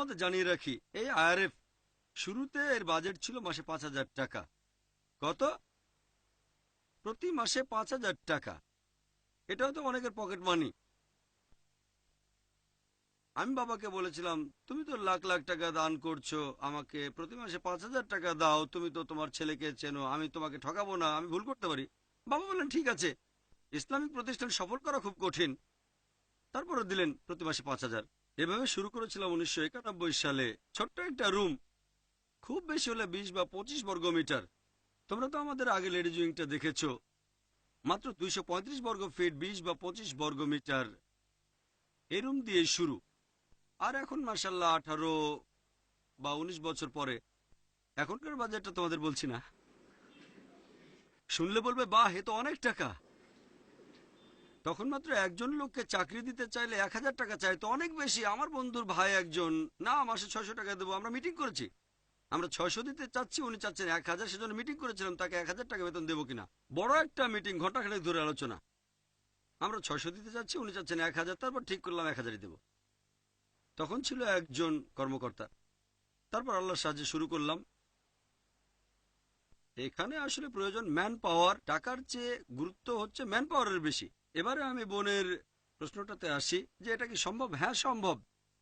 তোমাদের জানিয়ে রাখি। এই আইআরএফ শুরুতে এর বাজেট ছিল মাসে পাঁচ হাজার টাকা। কত? প্রতি মাসে পাঁচ হাজার টাকা। এটাও তো অনেকের পকেট মানি। আমি বাবাকে বলেছিলাম, তুমি তো লাখ লাখ টাকা দান করছ, আমাকে প্রতি মাসে পাঁচ হাজার টাকা দাও, তুমি তো তোমার ছেলেকে চেনো, আমি তোমাকে ঠকাবো না, আমি ভুল করতে পারি। বাবা বললেন, ঠিক আছে। ইসলামিক প্রতিষ্ঠান সফল করা খুব কঠিন। তারপরে দিলেন প্রতি মাসে পাঁচ হাজার। এভাবে শুরু করেছিলাম উনিশশো একানব্বই সালে। ছোট্ট একটা রুম। খুব বেশি হলে বিশ বা পঁচিশ বর্গ মিটার তোমরা তো আমাদের আগে লেডিজ উইংটা দেখেছ। মাত্র দুইশো পঁয়ত্রিশ বর্গ ফিট বিশ বা পঁচিশ বর্গ মিটার এই রুম দিয়ে শুরু। আর এখন মাসাল্লাহ আঠারো বা উনিশ বছর পরে। এখনকার বাজারটা তোমাদের বলছি না। শুনলে বলবে, বাহ, এ তো অনেক টাকা। তখন মাত্র একজন লোককে চাকরি দিতে চাইলে এক হাজার টাকা চাই তো অনেক বেশি। আমার বন্ধুর ভাই একজন। না, মাসে ছয়শো টাকা দেবো, আমরা মিটিং করেছি। আমরা ছয়শো দিতে চাচ্ছি, উনি চাচ্ছেন এক হাজার, সেজন্য মিটিং করেছিলাম, তাকে এক হাজার টাকা বেতন দেবো কিনা। বড় একটা মিটিং ঘন্টাখানেক ধরে আলোচনা। আমরা ছয়শো দিতে চাচ্ছি, উনি চাচ্ছেন এক হাজার, তারপর ঠিক করলাম এক হাজারই দেবো। তখন ছিল একজন কর্মকর্তা। তারপর আল্লাহর সাহায্যে শুরু করলাম। এখানে আসলে প্রয়োজন ম্যান পাওয়ার টাকার চেয়ে গুরুত্ব হচ্ছে ম্যান পাওয়ারের বেশি। এবারে আমি বোনের প্রশ্নটাতে আসি যে এটা কি সম্ভব? হ্যাঁ সম্ভব।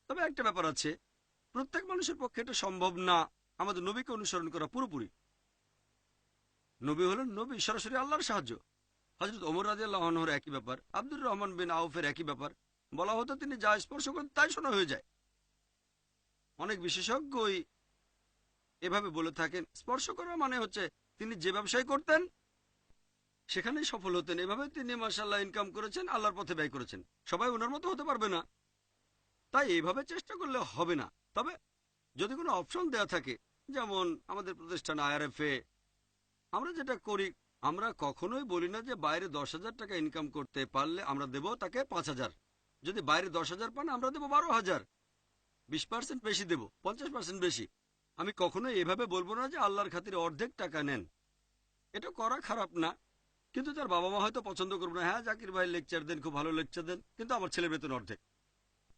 তবে একটা ব্যাপার আছে, প্রত্যেক মানুষের পক্ষে এটা সম্ভব না। আমাদের নবীকে অনুসরণ করা পুরোপুরি। নবী হলেন নবী, সরাসরি আল্লাহর সাহায্য। হজরত ওমর রাজি আল্লাহর একই ব্যাপার, আব্দুর রহমান বিন আউফের একই ব্যাপার। বলা হতো তিনি যা স্পর্শ করেন তাই শোনা হয়ে যায়। অনেক বিশেষজ্ঞই এভাবে বলে থাকেন, স্পর্শ করা মানে হচ্ছে তিনি যে ব্যবসায় করতেন সেখানেই সফল হতেন। এভাবে তিনি মাসাল্লাহ ইনকাম করেছেন, আল্লাহর পথে ব্যয় করেছেন। সবাই ওনার মতো হতে পারবে না। তাই এইভাবে চেষ্টা করলে হবে না। তবে যদি কোনো অপশন দেয়া থাকে, যেমন আমাদের প্রতিষ্ঠান আইআরএফএ আমরা যেটা করি, আমরা কখনোই বলি না যে বাইরে দশ হাজার টাকা ইনকাম করতে পারলে আমরা দেব তাকে পাঁচ হাজার। যদি বাইরে দশ হাজার পান, আমরা দেবো বারো হাজার। বিশ পার্সেন্ট বেশি দেবো, পঞ্চাশ পার্সেন্ট বেশি। আমি কখনোই এভাবে বলব না যে আল্লাহর খাতিরে অর্ধেক টাকা নেন। এটা করা খারাপ না। কিন্তু তার বাবা মা হয়তো পছন্দ করব না। হ্যাঁ জাকির ভাই লেকচার দেন, খুব ভালো লেকচার দেন, কিন্তু আমার ছেলের বেতন অর্ধেক।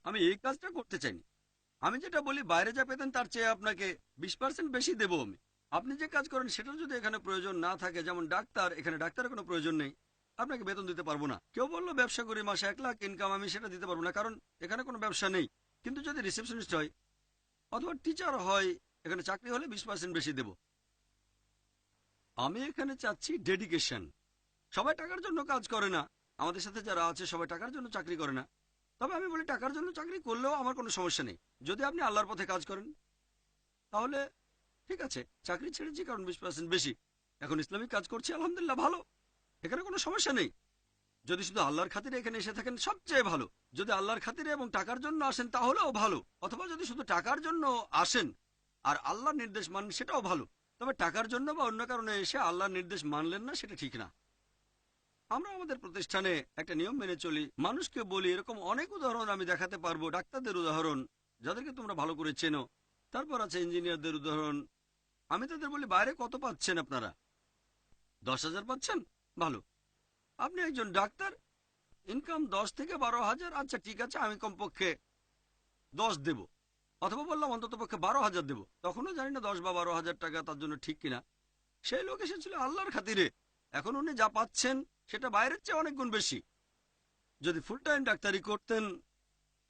আমি এই কাজটা করতে চাইনি। আমি যেটা বলি, বাইরে যা পেতেন তার চেয়ে আপনাকে বিশ পার্সেন্ট বেশি দেবো আমি। আপনি যে কাজ করেন, সেটার যদি এখানে প্রয়োজন না থাকে, যেমন ডাক্তার, এখানে ডাক্তারের কোনো প্রয়োজন নেই, আপনাকে বেতন দিতে পারব না। কেউ বলল, ব্যবসা করি, মাসে এক লাখ ইনকাম আমি সেটা দিতে পারব না, কারণ এখানে কোনো ব্যবসা নেই। কিন্তু যদি রিসেপশনিস্ট হয়, অথবা টিচার হয়, এখানে চাকরি হলে বিশ পার্সেন্ট বেশি দেব। আমি এখানে চাচ্ছি ডেডিকেশন সবাই টাকার জন্য কাজ করে না। আমাদের সাথে যারা আছে, সবাই টাকার জন্য চাকরি করে না। তবে আমি বলি, টাকার জন্য চাকরি করলেও আমার কোনো সমস্যা নেই। যদি আপনি আল্লাহর পথে কাজ করেন, তাহলে ঠিক আছে। চাকরি ছেড়েছি কারণ বিশ পার্সেন্ট বেশি। এখন ইসলামিক কাজ করছি, আলহামদুলিল্লাহ, ভালো। এখানে কোনো সমস্যা নেই। যদি শুধু আল্লাহর খাতিরে এখানে এসে থাকেন, সবচেয়ে ভালো। যদি আল্লাহর খাতিরে এবং টাকার জন্য আসেন, তাহলেও ভালো। অথবা যদি শুধু টাকার জন্য আসেন আর আল্লাহর নির্দেশ মানেন, সেটাও ভালো। তবে টাকার জন্য বা অন্য কারণে এসে আল্লাহর নির্দেশ মানলেন না, সেটা ঠিক না। আমরা আমাদের প্রতিষ্ঠানে একটা নিয়ম মেনে চলি। মানুষকে বলি, এরকম অনেক উদাহরণ আমি দেখাতে পারব। ডাক্তারদের উদাহরণ, যাদেরকে তোমরা ভালো করে চেনো। তারপর আছে ইঞ্জিনিয়ারদের উদাহরণ। আমি তাদের বলি, বাইরে কত পাচ্ছেন আপনারা? দশ হাজার পাচ্ছেন? ভালো। আপনি একজন ডাক্তার, ইনকাম দশ থেকে বারো হাজার আচ্ছা ঠিক আছে, আমি কমপক্ষে দশ দেব। অথবা বললাম, অন্তত পক্ষে বারো হাজার দেবো। তখনও জানি না দশ বা বারো হাজার টাকা তার জন্য ঠিক কিনা। সেই লোক এসেছিল আল্লাহর খাতিরে। এখন উনি যা পাচ্ছেন সেটা বাইরের চেয়ে অনেক গুণ বেশি। যদি ফুল টাইম ডাক্তারি করতেন,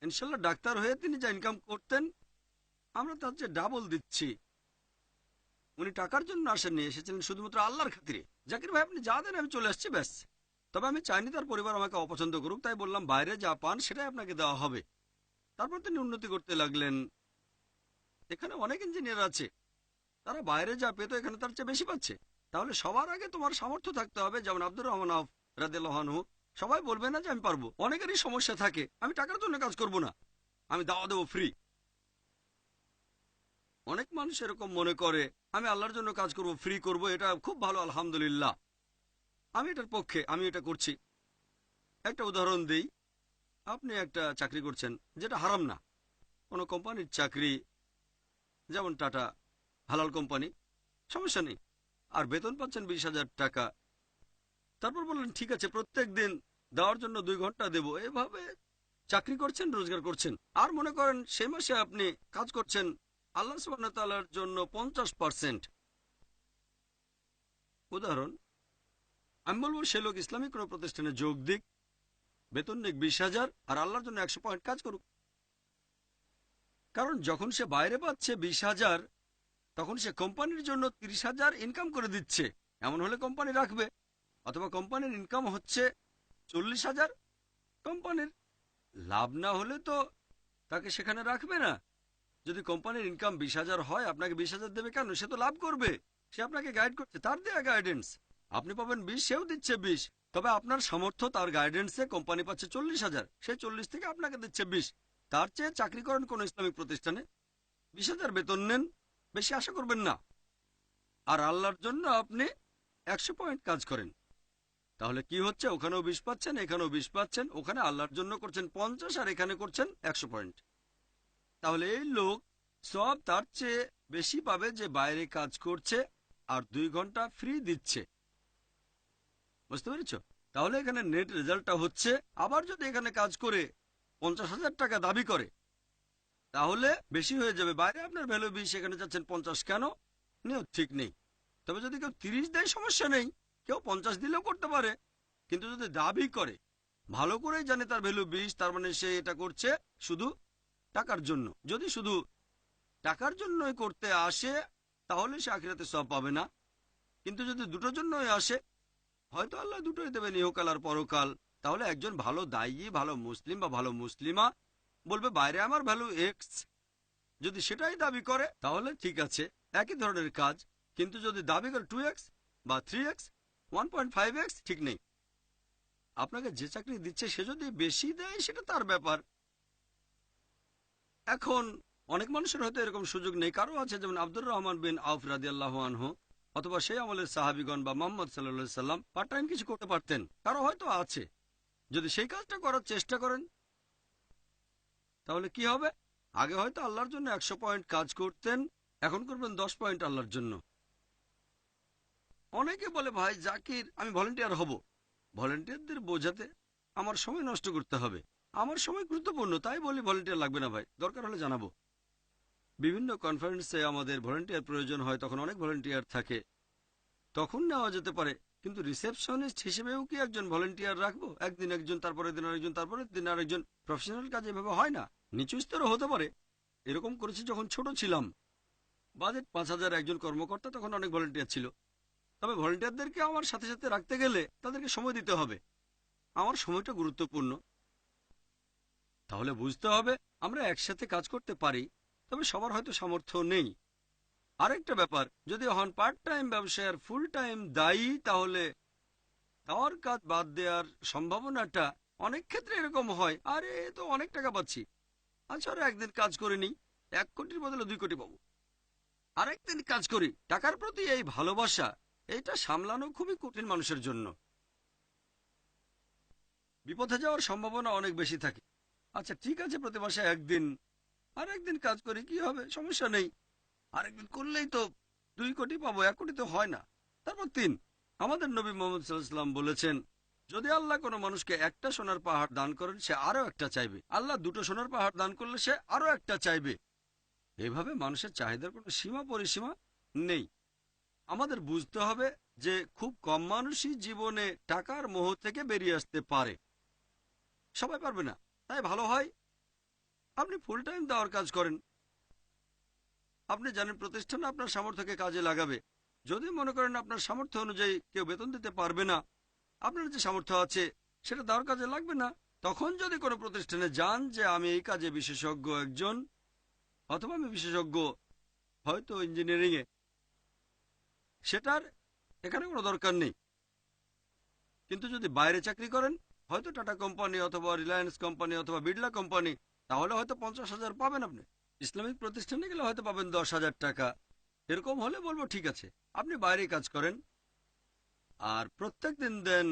ইনশাল্লাহ ডাক্তার হয়ে তিনি যা ইনকাম করতেন, আমরা তার যে ডাবল দিচ্ছি। উনি টাকার জন্য আসেননি, এসেছিলেন শুধুমাত্র আল্লাহর খাতিরে। জাকির ভাই, আপনি যা দেন, আমি চলে আসছি, ব্যাস। তবে আমি চাইনি তার পরিবার আমাকে অপছন্দ করুক, তাই বললাম, বাইরে যা পান, সেটাই আপনাকে দেওয়া হবে। তারপর তিনি উন্নতি করতে লাগলেন। এখানে অনেক ইঞ্জিনিয়ার আছে। তারা বাইরে যা পেতো, এখানে তার চেয়ে বেশি পাচ্ছে। তাহলে সবার আগে তোমার সামর্থ্য থাকতে হবে, যেমন আব্দুর রহমান আফ রাদেলাহানু সবাই বলবে না যে আমি পারব। অনেকেরই সমস্যা থাকে, আমি টাকার জন্য কাজ করব না। আমি দাওয়া দেবো ফ্রি অনেক মানুষ এরকম মনে করে, আমি আল্লাহর জন্য কাজ করব ফ্রি করব, এটা খুব ভালো, আলহামদুলিল্লাহ। আমি এটার পক্ষে, আমি এটা করছি। একটা উদাহরণ দিই। আপনি একটা চাকরি করছেন, যেটা হারাম না। কোনো কোম্পানির চাকরি, যেমন টাটা, হালাল কোম্পানি, সমস্যা নেই। আর বেতন পাচ্ছেন বিশ হাজার টাকা। তারপর বললেন, ঠিক আছে, প্রত্যেক দিন দেওয়ার জন্য দুই ঘণ্টা দেব। এভাবে চাকরি করছেন, রোজগার করছেন। আর মনে করেন সেই মাসে আপনি কাজ করছেন, আল্লাহ সুবাহর জন্য পঞ্চাশ পার্সেন্ট উদাহরণ, আমি বলব, সে লোক ইসলামিক কোনো প্রতিষ্ঠানে যোগ দিক, বেতন নিক বিশ হাজার, আর আল্লাহর জন্য একশো পয়েন্ট কাজ করুক। কারণ যখন সে বাইরে পাচ্ছে বিশ হাজার তখন সে কোম্পানির জন্য তিরিশ হাজার ইনকাম করে দিচ্ছে। এমন হলে কোম্পানি রাখবে। অথবা কোম্পানির ইনকাম হচ্ছে চল্লিশ হাজার। কোম্পানির লাভ না হলে তো তাকে সেখানে রাখবে না। যদি কোম্পানির ইনকাম বিশ হাজার হয়, আপনাকে বিশ হাজার দেবে কেন? সে তো লাভ করবে। সে আপনাকে গাইড করছে। তার দেয়া গাইডেন্স আপনি পাবেন বিশ, সেও দিচ্ছে বিশ। তবে আপনার সামর্থ্য তার গাইডেন্সে কোম্পানি পাচ্ছে চল্লিশ হাজার। সে চল্লিশ থেকে আপনাকে দিচ্ছে বিশ। তার চেয়ে চাকরি করেন কোন ইসলামিক প্রতিষ্ঠানে বিশ হাজার বেতন নেন। বেশি আশা করবেন না। আর আল্লাহর জন্য আপনি একশো পয়েন্ট কাজ করেন। তাহলে কি হচ্ছে? ওখানেও বিষ পাচ্ছেন, এখানেও বিষ পাচ্ছেন, ওখানে আল্লাহর জন্য করছেন পঞ্চাশ আর এখানে করছেন একশো পয়েন্ট। তাহলে এই লোক সব তার চেয়ে বেশি পাবে যে বাইরে কাজ করছে আর দুই ঘণ্টা ফ্রি দিচ্ছে। বুঝতে পেরেছ? তাহলে এখানে নেট রেজাল্টটা হচ্ছে, আবার যদি এখানে কাজ করে পঞ্চাশ হাজার টাকা দাবি করে তাহলে বেশি হয়ে যাবে। বাইরে আপনার ভ্যালু বিশ, এখানে যাচ্ছেন পঞ্চাশ, কেন? নিয়ত ঠিক নেই। তবে যদি কেউ তিরিশ দেয়, সমস্যা নেই। কেউ পঞ্চাশ দিলেও করতে পারে। কিন্তু যদি দাবি করে, ভালো করেই জানে তার ভ্যালু বিশ, তার মানে সে এটা করছে শুধু টাকার জন্য। যদি শুধু টাকার জন্যই করতে আসে, তাহলে সে আখিরাতে সব পাবে না। কিন্তু যদি দুটোর জন্যই আসে, হয়তো আল্লাহ দুটোই দেবেন ইহকাল আর পরকাল। তাহলে একজন ভালো দায়ী, ভালো মুসলিম বা ভালো মুসলিমা বলবে, বাইরে আমার ভ্যালু এক্স যদি সেটাই দাবি করে, তাহলে ঠিক আছে, একই ধরনের কাজ, কিন্তু যদি দাবি করে টু এক্স বা three X one point five X ঠিক নেই। আপনাকে যে চাকরি দিচ্ছে, সে যদি বেশি দেয়, সেটা তার ব্যাপার। এখন অনেক মানুষের হয়তো এরকম সুযোগ নেই। কারও আছে, যেমন আব্দুর রহমান বিন আউফ রাদি আল্লাহ আনহু, অথবা সেই আমলের সাহাবিগণ বা মোহাম্মদ সাল্লা সাল্লাম পার্ট টাইম কিছু করতে পারতেন। কারও হয়তো আছে। যদি সেই কাজটা করার চেষ্টা করেন তাহলে কি হবে? আগে হয়তো আল্লাহর জন্য একশো পয়েন্ট কাজ করতেন, এখন করবেন দশ পয়েন্ট আল্লাহর জন্য। অনেকে বলে, ভাই জাকির, আমি ভলেন্টিয়ার হব। ভলেন্টিয়ারদের বোঝাতে আমার সময় নষ্ট করতে হবে। আমার সময় গুরুত্বপূর্ণ, তাই বলি ভলেন্টিয়ার লাগবে না ভাই, দরকার হলে জানাব। বিভিন্ন কনফারেন্সে আমাদের ভলেন্টিয়ার প্রয়োজন হয়, তখন অনেক ভলেন্টিয়ার থাকে। তখন নেওয়া যেতে পারে, কিন্তু রিসেপশনিস্ট হিসেবেও কি একজন ভলেন্টিয়ার রাখব? একদিন একজন তারপরে দিন আরেকজন তারপরে দিন আরেকজন। প্রফেশনাল কাজ এভাবে হয় না। নিচু স্তরও হতে পারে। এরকম করেছি যখন ছোট ছিলাম। বাজেট পাঁচ হাজার একজন কর্মকর্তা তখন অনেক ভলেন্টিয়ার ছিল। তবে ভলেন্টিয়ারদেরকে আমার সাথে সাথে রাখতে গেলে তাদেরকে সময় দিতে হবে। আমার সময়টা গুরুত্বপূর্ণ। তাহলে বুঝতে হবে আমরা একসাথে কাজ করতে পারি, তবে সবার হয়তো সামর্থ্য নেই। আরেকটা ব্যাপার, যদি হন পার্ট টাইম ব্যবসায়ের ফুল টাইম দায়ী, তাহলে তাওয়ার কাজ বাদ দেওয়ার সম্ভাবনাটা অনেক ক্ষেত্রে এরকম হয়। আরে তো অনেক টাকা পাচ্ছি। আচ্ছা একদিন কাজ করে নিই। এক কোটির বদলে দুই কোটি পাবো। আরেকদিন কাজ করি। টাকার প্রতি এই ভালোবাসা, এইটা সামলানো খুবই কঠিন মানুষের জন্য। বিপথে যাওয়ার সম্ভাবনা অনেক বেশি থাকে। আচ্ছা ঠিক আছে, প্রতি মাসে একদিন। আর একদিন কাজ করি, কি হবে? সমস্যা নেই। আরেকদিন করলেই তো দুই কোটি পাবো, এক কোটি তো হয় না। তারপর তিন। আমাদের নবী মোহাম্মদ সাল্লাম বলেছেন যদি আল্লাহ কোনো মানুষকে একটা সোনার পাহাড় দান করেন, সে আরও একটা চাইবে। আল্লাহ দুটো সোনার পাহাড় দান করলে সে আরও একটা চাইবে। এভাবে মানুষের চাহিদার কোনো সীমা পরিসীমা নেই। আমাদের বুঝতে হবে যে খুব কম মানুষই জীবনে টাকার মোহ থেকে বেরিয়ে আসতে পারে। সবাই পারবে না, তাই ভালো হয়। আপনি ফুল টাইম দেওয়ার কাজ করেন। আপনি জানেন প্রতিষ্ঠান আপনার সামর্থ্যকে কাজে লাগাবে। যদি মনে করেন আপনার সামর্থ্য অনুযায়ী কেউ বেতন দিতে পারবে না আপনার যে সামর্থ্য আছে, সেটা দেওয়ার কাজে লাগবে না। তখন যদি কোনো প্রতিষ্ঠানে যান যে আমি এই কাজে বিশেষজ্ঞ একজন, অথবা আমি বিশেষজ্ঞ হয়তো ইঞ্জিনিয়ারিং এ, সেটার এখানে কোনো দরকার নেই। কিন্তু যদি বাইরে চাকরি করেন, হয়তো টাটা কোম্পানি অথবা রিলায়েন্স কোম্পানি অথবা বিড়লা কোম্পানি, তাহলে হয়তো পঞ্চাশ হাজার পাবেন আপনি। ইসলামিক প্রতিষ্ঠানে গেলে হয়তো পাবেন দশ হাজার টাকা। এরকম হলে বলব ঠিক আছে। আপনি বাইরে কাজ করেন আর প্রত্যেক দিন দেন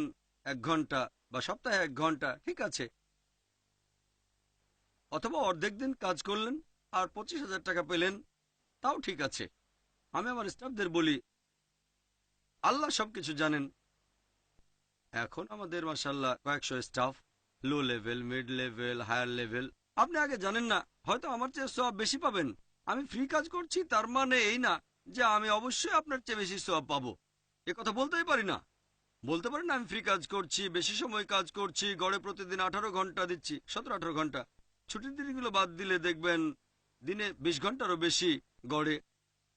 এক ঘণ্টা বা সপ্তাহে এক ঘণ্টা, ঠিক আছে। অথবা অর্ধেক দিন কাজ করলেন আর পঁচিশ হাজার টাকা পেলেন, তাও ঠিক আছে। আমি আমার স্টাফদের বলি, আল্লাহ সবকিছু জানেন। এখন আমাদের মাসাল্লাহ কয়েকশো staff low level mid level higher level আপনি আগে জানেন না, হয়তো আমার চেয়ে সব বেশি পাবেন। আমি ফ্রি কাজ করছি, তার মানে এই না যে আমি অবশ্যই আপনার চেয়ে বেশি সব পাবো। এ কথা বলতেই পারি না। বলতে পারেন আমি ফ্রি কাজ করছি, বেশি সময় কাজ করছি, গড়ে প্রতিদিন আঠারো ঘণ্টা দিচ্ছি, সতেরো আঠারো ঘণ্টা। ছুটির দিনগুলো বাদ দিলে দেখবেন দিনে বিশ ঘন্টারও বেশি গড়ে।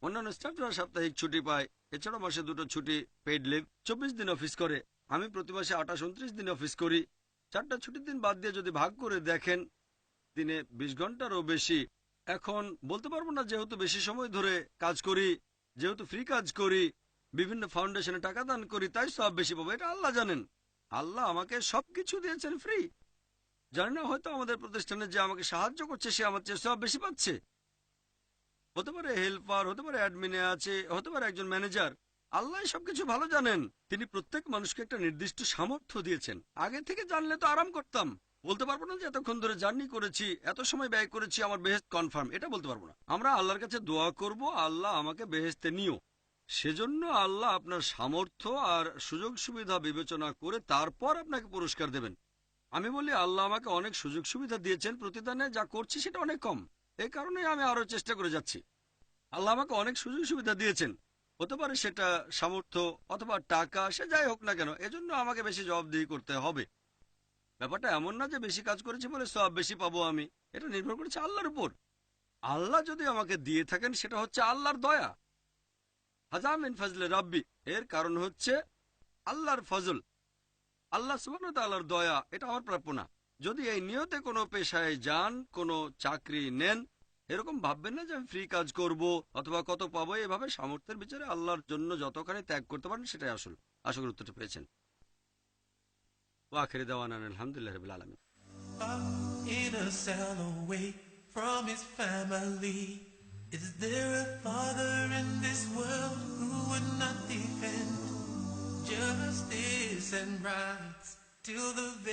অন্যান্য স্টাফরা সাপ্তাহিক ছুটি পায়, এছাড়াও মাসে দুটো ছুটি পেড লিভ চব্বিশ দিন অফিস করে। আমি প্রতি মাসে আঠাশ, উনত্রিশ দিন অফিস করি। চারটা ছুটির দিন বাদ দিয়ে যদি ভাগ করে দেখেন, দিনে বিশ ঘন্টারও বেশি। এখন বলতে পারব না, যেহেতু বেশি সময় ধরে কাজ করি, যেহেতু ফ্রি কাজ করি বিভিন্ন ফাউন্ডেশনে টাকা দান করি, তাই সব বেশি পাবো। এটা আল্লাহ জানেন। আল্লাহ আমাকে সবকিছু দিয়েছেন ফ্রি জানি না, হয়তো আমাদের প্রতিষ্ঠানে যে আমাকে সাহায্য করছে, সে আমার চেয়ে সব বেশি পাচ্ছে। হতে পারে হেল্পার হতে পারে অ্যাডমিনে আছে, হতে পারে একজন ম্যানেজার আল্লাহ সবকিছু ভালো জানেন। তিনি প্রত্যেক মানুষকে একটা নির্দিষ্ট সামর্থ্য দিয়েছেন। আগে থেকে জানলে তো আরাম করতাম। বলতে পারব না যে এতক্ষণ ধরে জার্নি করেছি, এত সময় ব্যয় করেছি, আমার বেহেস্ত কনফার্ম এটা বলতে পারব না। আমরা আল্লাহর কাছে দোয়া করব, আল্লাহ আমাকে বেহেস্তে নিও। সেজন্য আল্লাহ আপনার সামর্থ্য আর সুযোগ সুবিধা বিবেচনা করে তারপর আপনাকে পুরস্কার দেবেন। আমি বলি, আল্লাহ আমাকে অনেক সুযোগ সুবিধা দিয়েছেন প্রতিদানে, যা করছি সেটা অনেক কম। এই কারণে আমি আরও চেষ্টা করে যাচ্ছি। আল্লাহ আমাকে অনেক সুযোগ সুবিধা দিয়েছেন। হতে পারে সেটা সামর্থ্য অথবা টাকা, সে যাই হোক না কেন, এজন্য আমাকে বেশি জবাবদিহি করতে হবে। ব্যাপারটা এমন না যে বেশি কাজ করেছি বলে সব বেশি পাবো আমি। এটা নির্ভর করছে আল্লাহর উপর। আল্লাহ যদি আমাকে দিয়ে থাকেন, সেটা হচ্ছে আল্লাহর দয়া। হাজামিন ফজলে রাব্বি। এর কারণ হচ্ছে আল্লাহর ফজল। আল্লাহ সুবাহ আল্লাহর দয়া, এটা আমার প্রাপ্য না। যদি এই নিয়তে কোনো পেশায় যান, কোনো চাকরি নেন, এরকম ভাববেন না যে আমি ফ্রি কাজ করব অথবা কত পাবো, এভাবে সামর্থ্যের বিচারে আল্লাহর জন্য যতখানি ত্যাগ করতে পারেন সেটাই আসল। আশা করি উত্তরটা পেয়েছেন। ও দেওয়ান আলহামদুলিল্লাহ রবিল আলমী Is there a father in this world who would not defend justice and rights till the